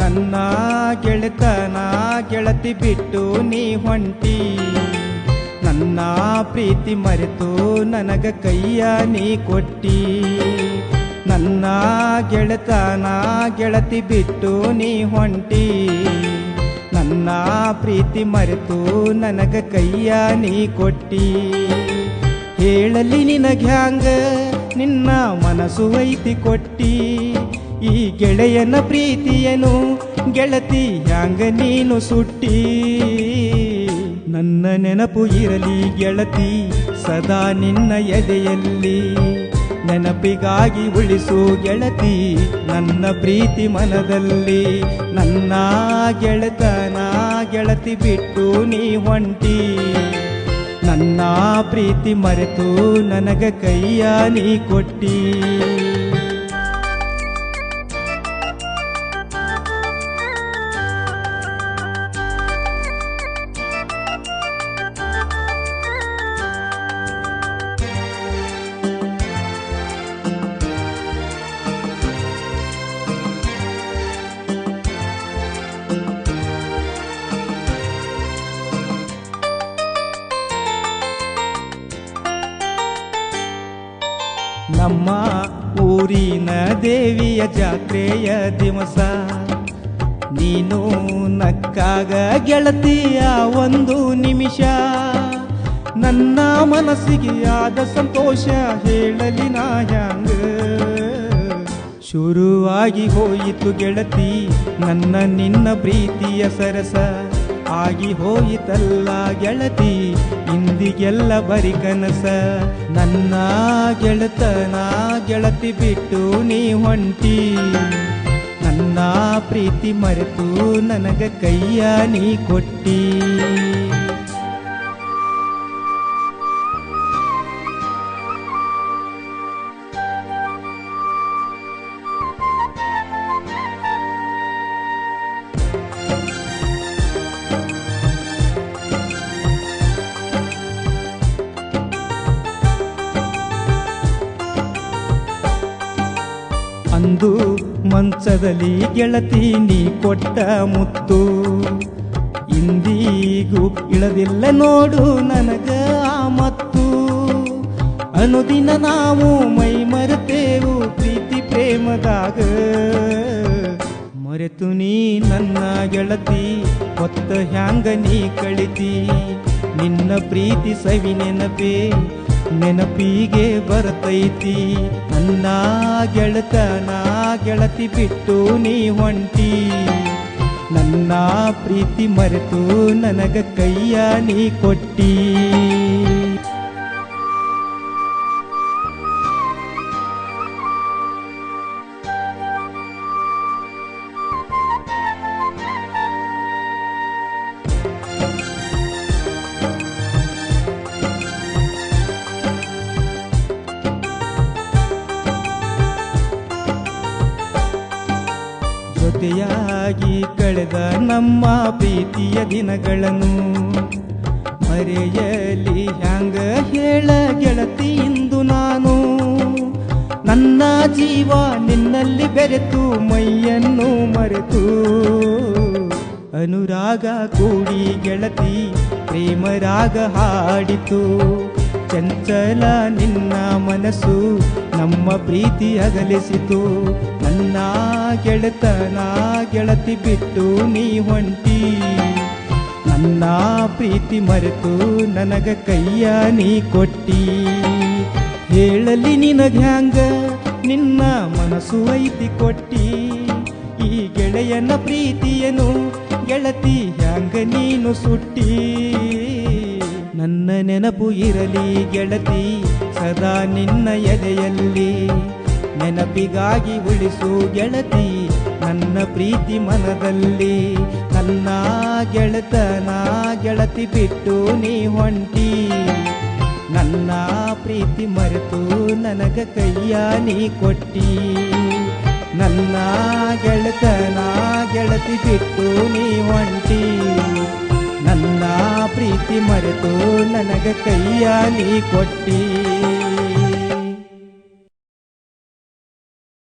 ನನ್ನ ಗೆಳೆತನ ಗೆಳತಿ ಬಿಟ್ಟು ನೀ ಹೊಂಟಿ. ನನ್ನ ಪ್ರೀತಿ ಮರೆತು ನನಗ ಕೈಯ ನೀ ಕೊಟ್ಟಿ. ನನ್ನ ಗೆಳೆತನ ಗೆಳತಿ ಬಿಟ್ಟು ನೀ ಹೊಂಟಿ. ನನ್ನ ಪ್ರೀತಿ ಮರೆತು ನನಗ ಕೈಯ ನೀ ಕೊಟ್ಟಿ. ಹೇಳಲಿ ನಿನಗ್ಯಾಂಗ ನಿನ್ನ ಮನಸ್ಸು ಐತಿ ಕೊಟ್ಟಿ. ಈ ಗೆಳೆಯನ ಪ್ರೀತಿಯನು ಗೆಳತಿ ಹ್ಯಾಂಗ ನೀನು ಸುಟ್ಟಿ. ನನ್ನ ನೆನಪು ಇರಲಿ ಗೆಳತಿ, ಸದಾ ನಿನ್ನ ಎದೆಯಲ್ಲಿ. ನೆನಪಿಗಾಗಿ ಉಳಿಸು ಗೆಳತಿ, ನನ್ನ ಪ್ರೀತಿ ಮನದಲ್ಲಿ. ನನ್ನ ಗೆಳತನ ಗೆಳತಿ ಬಿಟ್ಟು ನೀ ಹೊಂಟಿ ನನ್ನ ಪ್ರೀತಿ ಮರೆತು ನನಗ ಕೈಯ ನೀ ಕೊಟ್ಟಿ. ನಮ್ಮ ಊರಿನ ದೇವಿಯ ಜಾತ್ರೆಯ ದಿವಸ. ನೀನು ನಕ್ಕಾಗ ಗೆಳತಿಯ ಒಂದು ನಿಮಿಷ. ನನ್ನ ಮನಸ್ಸಿಗೆ ಆದ ಸಂತೋಷ ಹೇಳಲಿ ನಾಯಂಗ ಶುರುವಾಗಿ ಹೋಯಿತು ಗೆಳತಿ, ನನ್ನ ನಿನ್ನ ಪ್ರೀತಿಯ ಸರಸ. ಆಗಿ ಹೋಯಿತಲ್ಲ ಗೆಳತಿ, ಇಂದಿಗೆಲ್ಲ ಬರಿ ಕನಸ. ನನ್ನ ಗೆಳತನ ಗೆಳತಿ ಬಿಟ್ಟು ನೀ ಹೊಂಟಿ. ನನ್ನ ಪ್ರೀತಿ ಮರೆತು ನನಗ ಕೈಯ ನೀ ಕೊಟ್ಟಿ. ಅಂದು ಮಂಚದಲ್ಲಿ ಗೆಳತಿ ನೀ ಕೊಟ್ಟ ಮುತ್ತು. ಇಂದಿಗೂ ಇಳದಿಲ್ಲ ನೋಡು ನನಗ ಆ ಮತ್ತು. ಅನುದಿನ ನಾವು ಮೈ ಮರೆತೇವು ಪ್ರೀತಿ ಪ್ರೇಮದಾಗ. ಮರೆತು ನೀ ನನ್ನ ಗೆಳತಿ, ಹೊತ್ತ ಹ್ಯಾಂಗ ನೀ ಕಳಿತಿ. ನಿನ್ನ ಪ್ರೀತಿ ಸವಿ ನೆನಪೇ ನೆನಪಿಗೆ ಬರ್ತೈತಿ. ನನ್ನ ನಾ ಗೆಳತಿ ಬಿಟ್ಟು ನೀ ಹೊಂಟಿ ನನ್ನ ಪ್ರೀತಿ ಮರೆತು ನನಗ ಕೈಯ ನೀ ಕೊಟ್ಟಿ. ಜೊತೆಯಾಗಿ ಕಳೆದ ನಮ್ಮ ಪ್ರೀತಿಯ ದಿನಗಳನ್ನು ಮರೆಯಲಿ ಹ್ಯಾಂಗ ಹೇಳ ಗೆಳತಿ ಇಂದು ನಾನು. ನನ್ನ ಜೀವ ನಿನ್ನಲ್ಲಿ ಬೆರೆತು, ಮೈಯನ್ನು ಮರೆತು. ಅನುರಾಗ ಕೂಡಿ ಗೆಳತಿ, ಪ್ರೇಮರಾಗ ಹಾಡಿತು. ಚಂಚಲ ನಿನ್ನ ಮನಸ್ಸು ನಮ್ಮ ಪ್ರೀತಿ ಅಗಲಿಸಿತು ನನ್ನ ಗೆಳತನ ಗೆಳತಿ ಬಿಟ್ಟು ನೀ ಹೊಂಟಿ ನನ್ನ ಪ್ರೀತಿ ಮರೆತು ನನಗ ಕೈಯ ನೀ ಕೊಟ್ಟಿ. ಹೇಳಲಿ ನಿನಗ್ಯಾಂಗ ನಿನ್ನ ಮನಸ್ಸು ಐತಿ ಕೊಟ್ಟಿ. ಈ ಗೆಳೆಯನ ಪ್ರೀತಿಯನು ಗೆಳತಿ ಹ್ಯಾಂಗ ನೀನು ಸುಟ್ಟಿ. ನನ್ನ ನೆನಪು ಇರಲಿ ಗೆಳತಿ. ಸದಾ ನಿನ್ನ ಎದೆಯಲ್ಲಿ ನೆನಪಿಗಾಗಿ ಉಳಿಸು ಗೆಳತಿ ನನ್ನ ಪ್ರೀತಿ ಮನದಲ್ಲಿ. ನನ್ನ ಗೆಳತನ ಗೆಳತಿ ಬಿಟ್ಟು ನೀ ಹೊಂಟಿ ನನ್ನ ಪ್ರೀತಿ ಮರೆತು ನನಗ ಕೈಯ ನೀ ಕೊಟ್ಟಿ. ನನ್ನ ಗೆಳತನ ಗೆಳತಿ ಬಿಟ್ಟು ನೀ ಹೊಂಟಿ ನನ್ನ ಪ್ರೀತಿ ಮರೆತು ನನಗ ಕೈಯ ನೀ ಕೊಟ್ಟಿ.